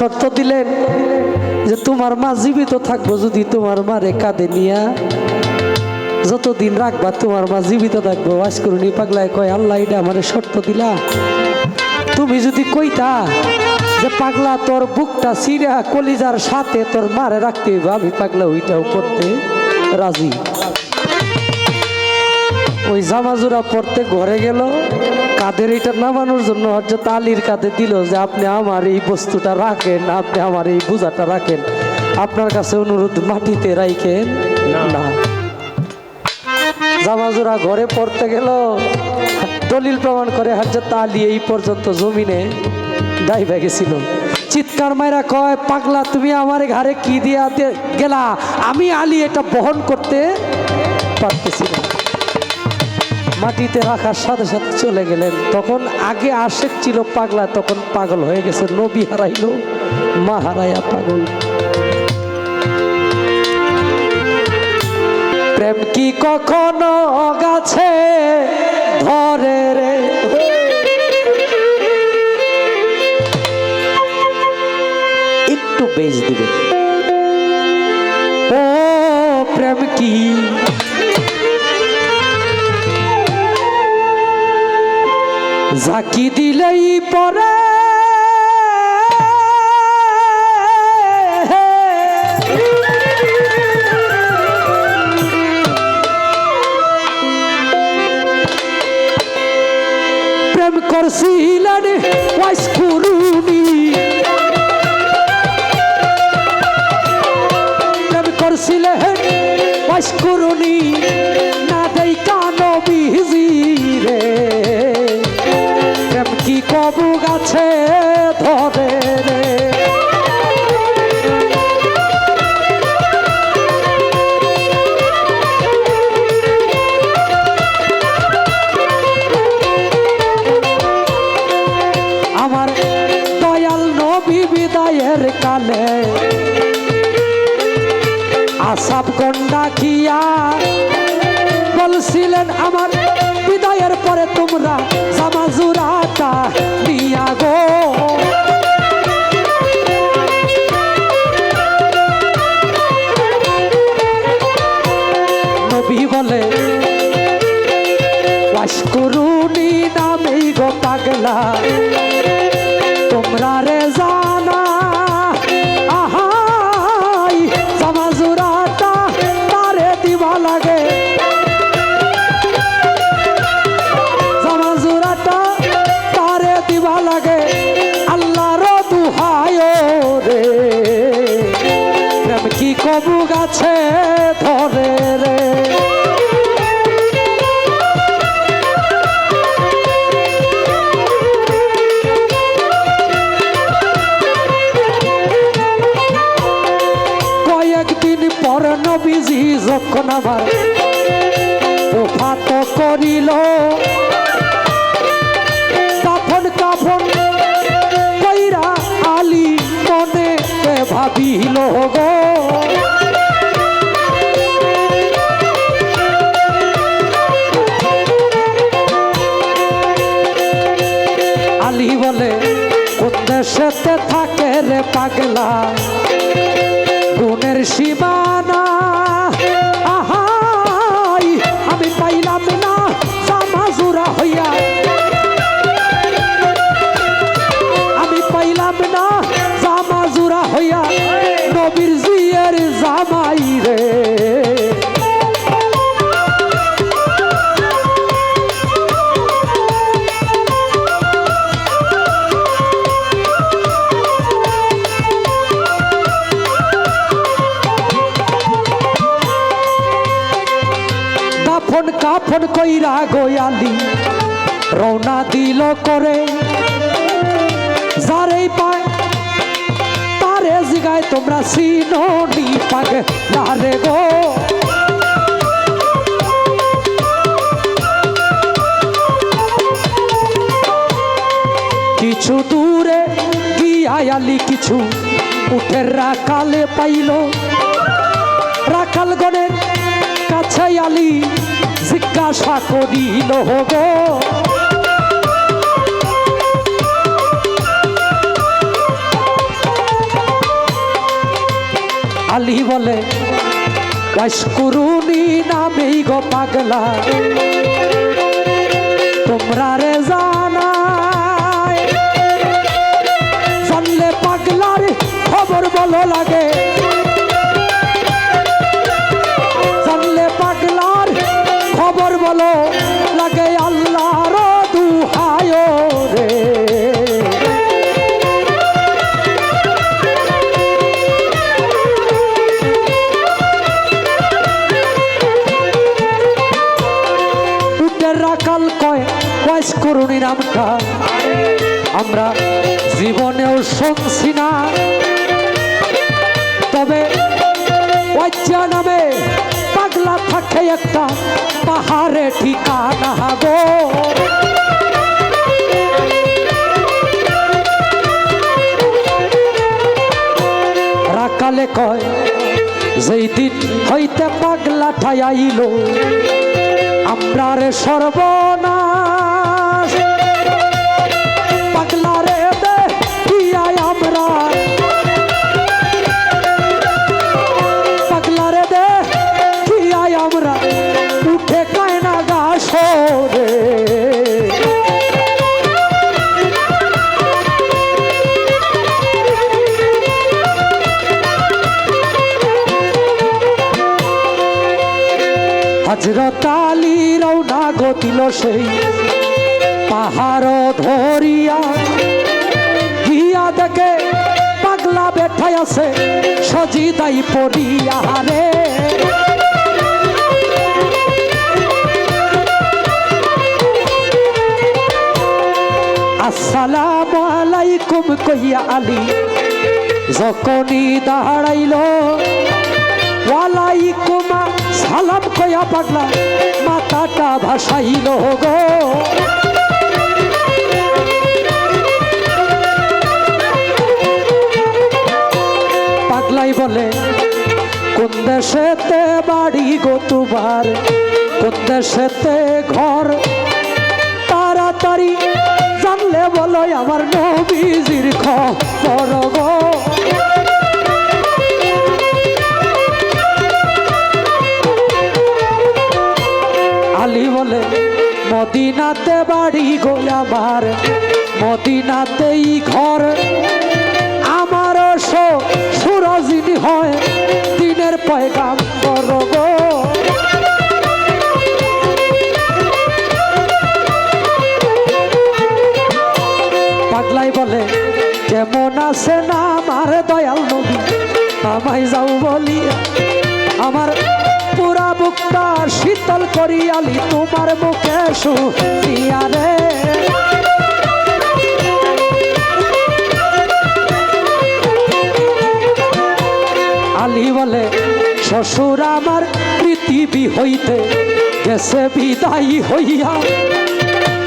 শর্ত দিলেন যে তোমার মা জীবিত থাকব যদি তোমার মারে কাঁদে নিয়া। যতদিন রাখবা তোমার মা জীবিত থাকব। ওয়াজ করুনি পাগলায় কয়, আল্লাহ, এটা আমার শর্ত দিলা। তুমি যদি কইতা যে পাগলা তোর বুকটা সিরা কলিজার সাথে তোর মারে রাখতে হইব, আমি পাগলা ওইটাও করতে রাজি। ওই জামাজুরা পড়তে ঘরে গেল। কাদের এটা নামানোর জন্য হজরত আলীর কাঁধে দিল যে আপনি আমার এই বস্তুটা রাখেন আপনি আমার এই বোঝাটা রাখেন। আপনার কাছে অনুরোধ মাটিতে রাখেন না। জামাজুরা ঘরে পড়তে গেল। দলিল প্রমাণ করে হজরত আলী এই পর্যন্ত জমিনে দাইবা গেছিল। চিৎকার মায়েরা কয় পাগলা তুমি আমার ঘরে কি দিয়া গেলা? আমি আলী এটা বহন করতে পারতেছি না। মাটিতে রাখার সাথে সাথে চলে গেলেন। তখন আগে আশেক ছিল পাগলা, তখন পাগল হয়ে গেছে। নবী হারাইলো, মা হারাইয়া পাগল। প্রেম কি কখনো গাছে ধরে রে? একটু বেজ দিবে ও, প্রেম কি ঝাঁকি দিলেই পরে। প্রেম করছিলেন করুনি প্রেম করছিলেন করুনি তোমরা ভাবিল গো। আলি বলে কোন দেশেতে থাকে রে পাগলা? কইরা গোয়ালি, রওনা দিল করে। যারেই পায়, তারে জিগায় তোমরা সিনোনি পাগে রে গো। কিছু দূরে গিয়ালি কিছু উঠে রাখালে পাইল। রাখাল গণের কাছে আলি জিজ্ঞাসা করিল গো আলী বলে করুনি নামেই গো পাগলা, তোমরা রে জানায় জানলে পাগলার খবর বলো লাগে। আমরা জীবনেও শুনছি না। তবে ওয়াজ্জা নামে পাগলা থাকে একটা পাহাড়ে ঠিকানা গো। রাকালে কয়, যেই দিন হইতে পাগলা ঠাইল আমরা রে হজরত আলী রৌনা গতিল সেই পাহাড় ধরিয়া। গিয়া দেখে পাগলা বেঠাই আছে, সজিদাই পড়িয়া রে আসসালামু আলাইকুম কইয়া আলী, যখনই দাঁড়াইল ওয়ালাইকুমা সালাম কয়া পাগলা, মাথাটা ভাসাইল গো। পাগলাই বলে, কোন দেশেতে বাড়ি গো তোমার, কোন দেশেতে ঘর? তাড়াতাড়ি জানলে বলো আমার নবীজির খবর গো। মদিনাতে বাড়ি গো আমার। মদিনাতেই ঘর। আমার সুরজিনী হয়, দিনের পয়গাম পাগলাই বলে, কেমন আছে না আমার দয়াল নবী? আমায় যাও বলি আমার বুকটা শীতল করিয়ালি, তোমার মুখে শুনিয়া আলী বলে, শ্বশুর আমার পৃথিবী হইতে গেছে, বিদায়ী হইয়া।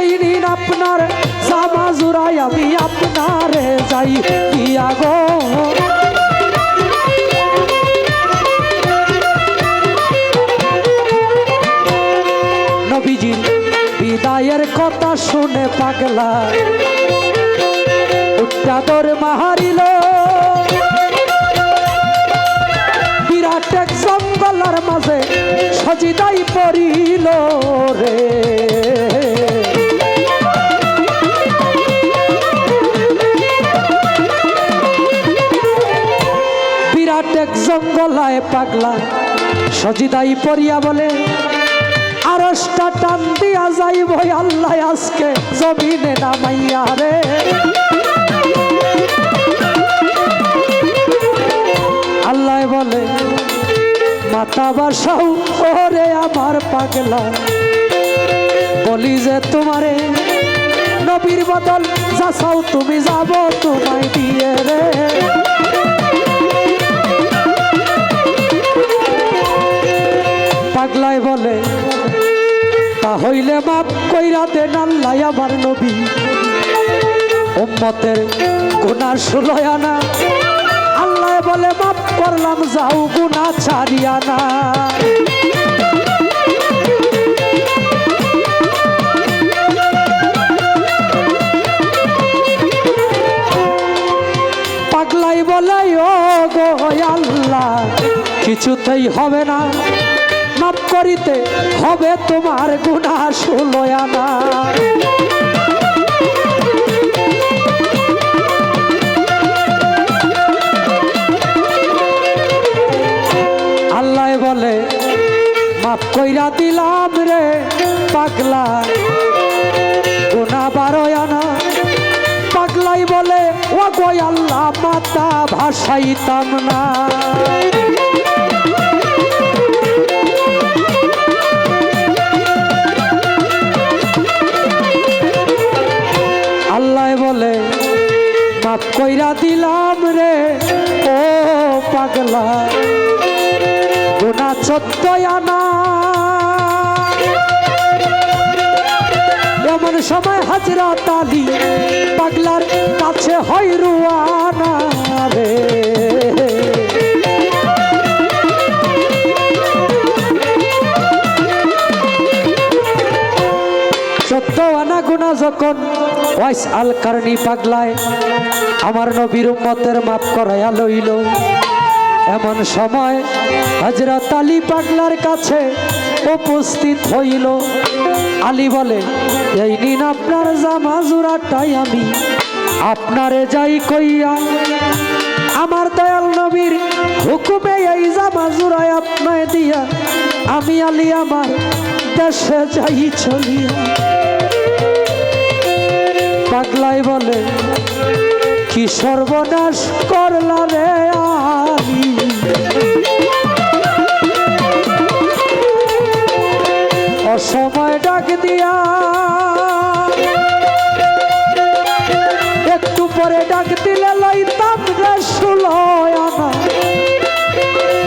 এই দিন আপনার জামা জুড়াই আমি আপনারে যাই দিয়া গো। নবীজির বিদায়ের কথা শুনে পাগলা। উচ্চাদর মাহারিল বিরাট এক জঙ্গলার মাঝে সজিদাই পড়িল রে। বিরাট এক জঙ্গলায় পাগলা, সজিদাই পড়িয়া বলে আরসটা টান দিয়া যাইব আল্লাহ আজকে জমিনে নামাইয়া রে। আল্লাহ বলে, মাতা বাসাও, ওরে আমার পাগলা। বলি যে তোমারে নবীর বদল যাচাও, তুমি যাব তোমায় দিয়ে রে। পাগলায় বলে তাহইলে বাপ কইরা কইরাতে আল্লাহ আমার নবী। উম্মতের গুণা সুলয়ানা আল্লাহ বলে মাপ করলাম, যাও গুণা ছাড়িয়া না। বলে ও গো আল্লাহ, কিছুতেই হবে না। মাফ করিতে হবে তোমার গুণা ষোলয়ানা আল্লাহ বলে, মাফ কইরা দিলাম রে পাগলা। গুণা বারোয়ানা পাগলাই বলে ও গো আল্লাহ মাতা ভাসাইতাম না। মাফ কইরা দিলাম রে, ও পাগলা। গুণা চোদ্দ আনা। এমন সময় হাজরা তালি পাগলার কাছে হয় রুয়ানা রে। চোদ্দ আনা গুণা যখন ওয়াইস আল কারণী পাগলায় আমার নবীর উম্মতের মাপ করাইয়া লইল। এমন সময় হজরত আলী পাগলার কাছে উপস্থিত হইল। আলী বলে, এই নিন আপনার জামা জোড়াটাই আমি। আপনারে যাই কইয়া আমার দয়াল নবীর হুকুমে এই জামা জোড়ায় আপনায় দিয়া আমি আলী আমার দেশে যাই চলিয়া। পাগলাই বলে, কি সর্বনাশ করলা রে আলী অসময় ডাক দিয়া একটু পরে ডাক দিলে লইতাম রে ষোলয় আনা।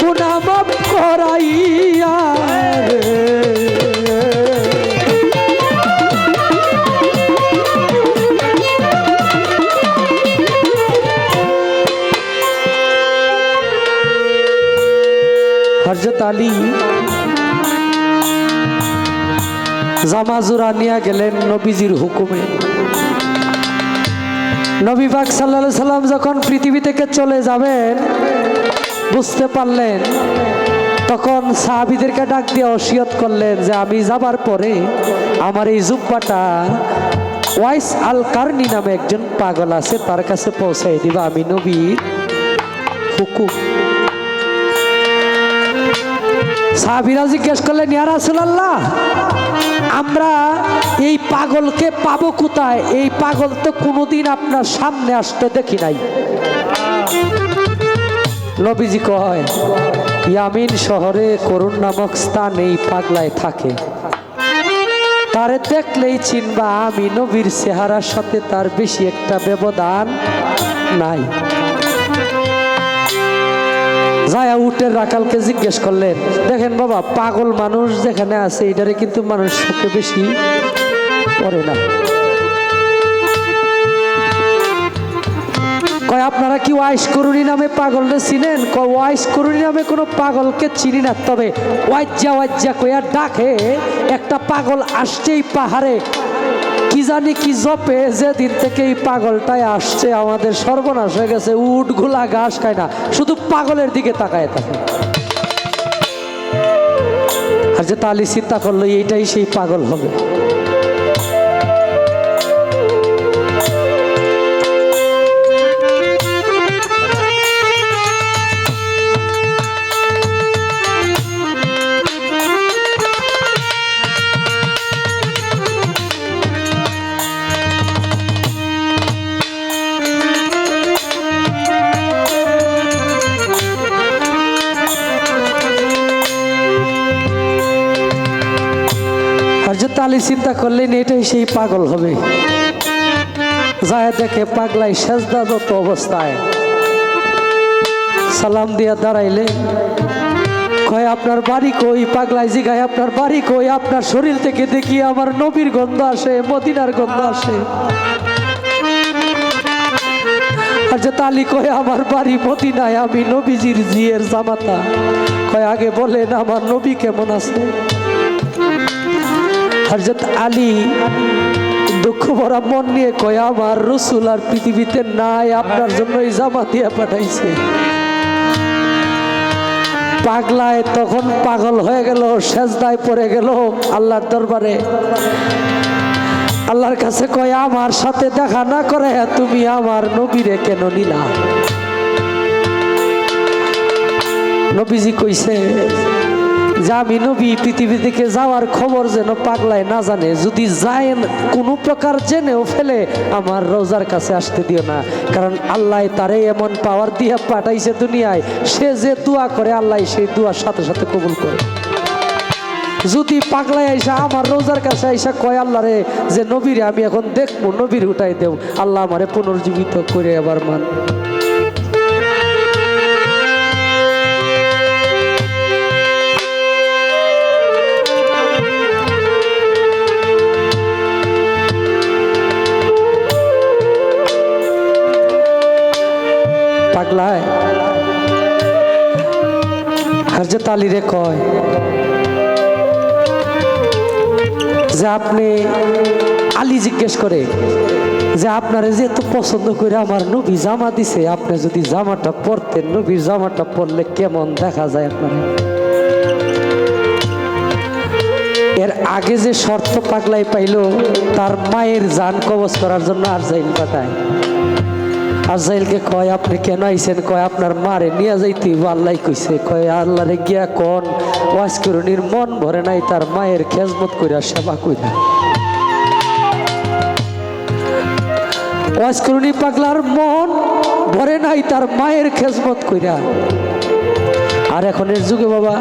গুনামাপ করাইয়া আলী জামাজুরা নিয়ে গেলেন নবীজির হুকুমে। নবী পাক সাল্লাহ সাল্লাম যখন পৃথিবী থেকে চলে যাবেন, বুঝতে পারলেন, তখন সাহাবিদেরকে ডাক দিয়ে অসিয়ত করলেন যে, আমি যাবার পরে আমার এই জুব্বাটা ওয়াইস আল কার্নি নামে একজন পাগল আছে, তার কাছে পৌঁছাই দিবা। আমি নবীর হুকুম। সাহাবিরা জিজ্ঞেস করলেন, ইয়া রাসূলুল্লাহ, আমরা এই পাগলকে পাবো কোথায়? এই পাগল তো কোনোদিন আপনার সামনে আসতে দেখি নাই। নবীজি কয়, ইয়ামিন শহরে করুণ নামক স্থান এই পাগলায় থাকে। তারে দেখলেই চিনবা আমি নবীর চেহারার সাথে তার বেশি একটা ব্যবধান নাই। যায়া উটের রাখালকে জিজ্ঞেস করলেন, দেখেন বাবা, পাগল মানুষ যেখানে আছে, এটারে কিন্তু মানুষ সুখে বেশি পড়ে না। কয়, আপনারা কি ওয়াইস করুণী নামে পাগলরে চিনেন? কয় ওয়াইস করুনি নামে কোনো পাগলকে চিনি না। তবে ওয়াজ্জা ওয়াজ্জা কইয়া ডাকে, একটা পাগল আসছেই পাহাড়ে কি জানি কি জপে, যেদিন থেকে এই পাগলটাই আসছে, আমাদের সর্বনাশ হয়ে গেছে, উটগুলা ঘাস খায় না, শুধু পাগলের দিকে তাকায় থাকে। আর যে তালি চিন্তা করল, এইটাই সেই পাগল হবে। আলী চিন্তা করলেন এটাই সেই পাগল হবে। যায় দেখে পাগলাই সেজদাদত অবস্থায়। সালাম দিয়া দাঁড়াইলে, কয়, আপনার বাড়ি কই? পাগলাই জিগায়, আপনার বাড়ি কই? আপনার শরীর থেকে দেখি আমার নবীর গন্ধ আসে, মদিনার গন্ধ আসে। আর যে তালি কয়, আমার বাড়ি মদিনায়, আমি নবীজির জিয়ের জামাতা। কয়, আগে বলেন, আমার নবী কেমন আছে? হরজত আলী দুঃখ ভরা মন নিয়ে কয়, আমার রসুল আর পৃথিবীতে নাই, আপনার জন্য জামা দিয়ে পাঠাইছে। পাগলায় তখন পাগল হয়ে গেল, সেজদায় পড়ে গেল আল্লাহর দরবারে। আল্লাহর কাছে কয়, আমার সাথে দেখা না করে, তুমি আমার নবীরে কেন নিলা? নবীজি কইছে যে আমি নবী, পৃথিবী থেকে যাওয়ার খবর যেন পাগলায় না জানে, যদি যায় কোনো প্রকার জেনেও ফেলে, আমার রোজার কাছে আসতে দিও না। কারণ আল্লাহ তারে এমন পাওয়ার দিয়ে পাঠাইছে দুনিয়ায়, সে যে দোয়া করে, আল্লাহ সেই দোয়ার সাথে সাথে কবুল করে। যদি পাগলাই আইসা, আমার রোজার কাছে আইসা কয়, আল্লাহ রে, যে নবীরে আমি এখন দেখব, নবীর উঠাই দেব, আল্লাহ আমারে পুনর্জীবিত করে আবার মান। হরজত আলী রে কয়, যে আপনি আলী জিজ্ঞেস করে, যে আপনারে যে এত পছন্দ করে আমার নবী জামা দিছে, আপনি যদি জামাটা পরতেন নবীর জামাটা পরলে কেমন দেখা যায় আপনার? এর আগে যে শর্ত পাগলাই পাইলো, তার মায়ের জান কবজ করার জন্য আর যাইল পাঠায় আজাইলকে কয়, আপনি কেন আইছেন? কয়, আপনার মারে নিয়ে যাইতে আল্লাহ কইছে। কয়, আল্লাহরে গিয়া কন, ওয়াজ করুনির মন ভরে নাই, তার মায়ের খেজমত কইরা সেবা কইরা। ওয়াজ করুনি পাগলার মন ভরে নাই, তার মায়ের খেজমত কইরা। আর এখনের যুগে বাবা,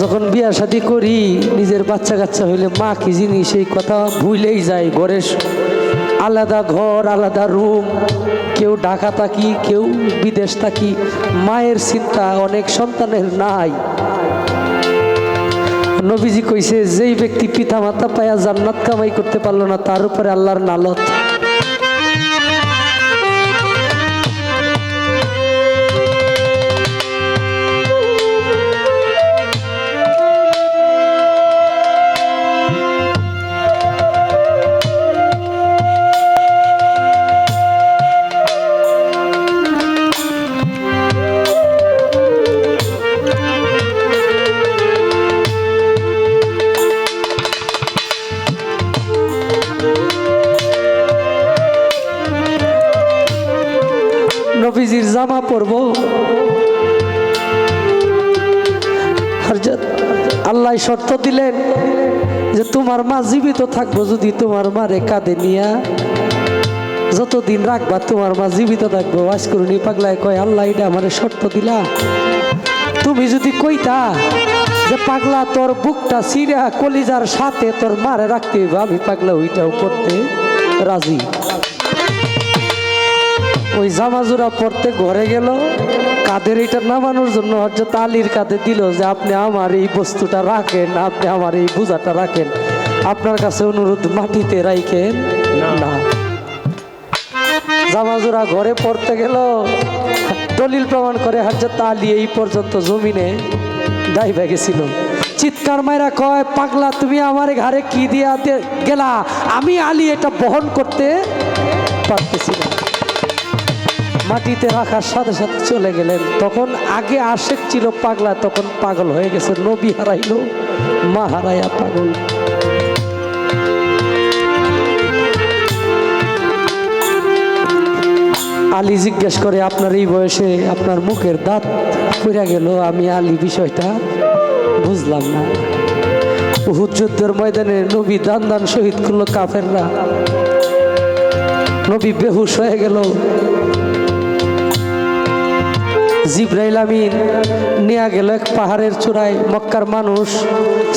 যখন বিয়া শাদি করি, নিজের বাচ্চা কাচ্চা হইলে মা কি জিনিস, এই কথা ভুলেই যায় ঘরে আলাদা ঘর, আলাদা রুম, কেউ ঢাকা থাকি কেউ বিদেশ থাকি মায়ের চিন্তা অনেক সন্তানের নাই। নবীজি কইছে, যেই ব্যক্তি পিতা মাতা পায়া জান্নাত কামাই করতে পারল না, তার উপরে আল্লাহর নালত জামা পরবো। আল্লাহ শর্ত দিলেন যে তোমার মা জীবিত থাকব যদি তোমার মারে কাঁদে নিয়া। যতদিন রাখবা তোমার মা জীবিত থাকব। ওয়াজ করুনি পাগলায় কয়, আল্লাহ এটা আমার শর্ত দিলা। তুমি যদি কইতা যে পাগলা তোর বুকটা সিরা কলিজার সাথে তোর মারে রাখতে হইব, আমি পাগলা ওইটাও করতে রাজি। ওই জামাজুরা পড়তে ঘরে গেল। কাদের এটা নামানোর জন্য হজরত আলীর কাঁধে দিল যে আপনি আমার এই বস্তুটা রাখেন আপনি আমার এই বোঝাটা রাখেন। আপনার কাছে অনুরোধ মাটিতে রাখেন না। জামাজুরা ঘরে পড়তে গেল। দলিল প্রমাণ করে হজরত আলী এই পর্যন্ত জমিনে দাইবা গেছিল। চিৎকার মায়েরা কয় পাগলা তুমি আমার ঘরে কি দিয়া গেলা? আমি আলী এটা বহন করতে পারতেছি মাটিতে রাখার সাথে সাথে চলে গেলেন। তখন আগে আশেক ছিল পাগলা, তখন পাগল হয়ে গেছে। নবী হারাইলো, মা হারাইয়া পাগল। আলী জিজ্ঞেস করে, আপনার এই বয়সে আপনার মুখের দাঁত পড়ে গেল? আমি আলী বিষয়টা বুঝলাম না। উহুদ যুদ্ধের ময়দানে নবী দান দান শহীদ করল কাফেররা। নবী বেহুশ হয়ে গেল। জিব্রাইল আমিন নিয়ে গেল এক পাহাড়ের চূড়ায় মক্কার মানুষ।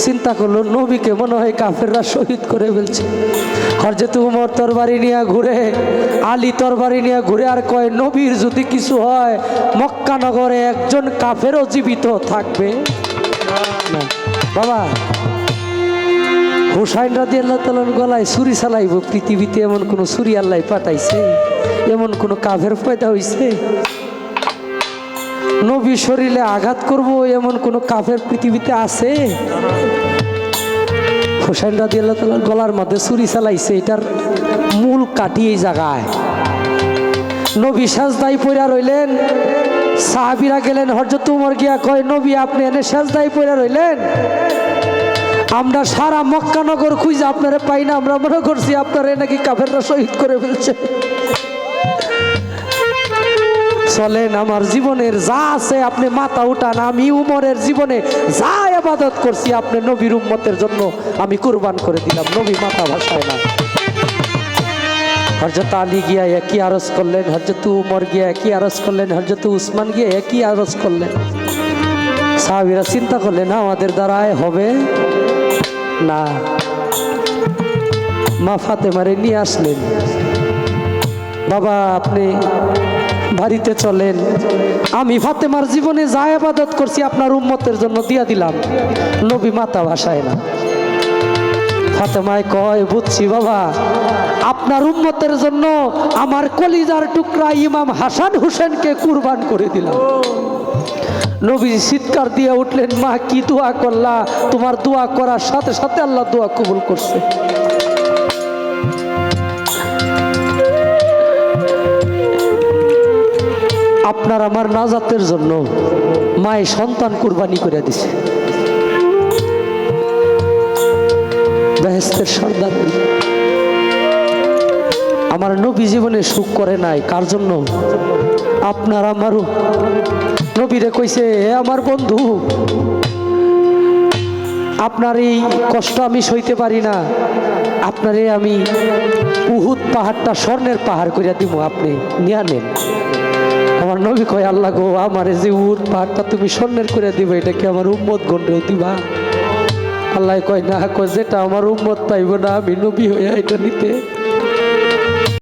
চিন্তা করল, নবীকে মনে হয় কাফেররা শহীদ করে ফেলছে। হরজেত উমর তরবারি নিয়ে ঘুরে, আলী তরবারি নিয়ে ঘুরে আর কয়, নবীর যদি কিছু হয়, মক্কা নগরে একজন কাফেরও জীবিত থাকবে। বাবা, হুসাইন রাজি আল্লাহ তালার গলায় ছুরি চালাইব, পৃথিবীতে এমন কোনো ছুরি আল্লাহ পাঠাইছে? এমন কোনো কাফের পয়দা হইছে? নবী শরীরে আঘাত করব, এমন কোনো কাফের পৃথিবীতে আছে? হোসেন রাজি আল্লাহ গলার মধ্যে ছুরি চালাইছে, এটার মূল কাটি এই জায়গায়। নবী সাজদাই পইরা রইলেন। সাহাবিরা গেলেন হরজত উমর গিয়া কয়, নবী, আপনি এনে সেজদাই পড়ে রইলেন? আমরা সারা মক্কানগর খুঁজে আপনারা পাই না, আমরা মনে করছি আপনারা নাকি কাফেররা শহীদ করে ফেলছে। চলেন, আমার জীবনের যা আছে আপনি মাথা উঠান, আমি উমরের জীবনে যা আবাদত করছি আপনি নবীর উম্মতের জন্য আমি কুরবান করে দিলাম। নবী মাথা ভাসায় না। হরজত আলী গিয়া একই আরজ করলেন হরজত উমর গিয়া একই আরজ করলেন হরজত উসমান গিয়া একই আরজ করলেন। সাহাবিরা চিন্তা করলেন, আমাদের দ্বারায় হবে না। মা ফাতেমারে নিয়ে আসলেন। বাবা, আপনি বাড়িতে চলেন। আমি ফাতেমার জীবনে যা আবাদত করছি আপনার উম্মতের জন্য দিয়া দিলাম। নবী মাতা ভাষায় না। ফাতেমায় কয়, বুঝছি বাবা, আপনার উম্মতের জন্য আমার কলিজার টুকরা ইমাম হাসান হোসেনকে কুরবান করে দিলাম। নবী চিৎকার দিয়ে উঠলেন, মা, কি দোয়া করলা? তোমার দোয়া করার সাথে সাথে আল্লাহ দোয়া কবুল করছে। আপনার আমার নাজাতের জন্য মায়ে সন্তান কুরবানি করে দিছে। আমার নবী জীবনে সুখ করে নাই, কার জন্য? আপনার আমারও। নবীরে কইছে হে আমার বন্ধু, আপনার এই কষ্ট আমি সইতে পারি না। আপনারে আমি উহুদ পাহাড়টা স্বর্ণের পাহাড় করিয়া দিব আপনি নিয়া নেন। নবী কয়, আল্লাহ গো, আমার যে উট পাহাড়টা তুমি স্বর্ণের করে দিবে, এটা কি আমার উম্মত গণ্ড দিবা? আল্লাহ কয়, না কয় যেটা আমার উম্মত পাইব না, আমি নবী হইয়া এটা নিতে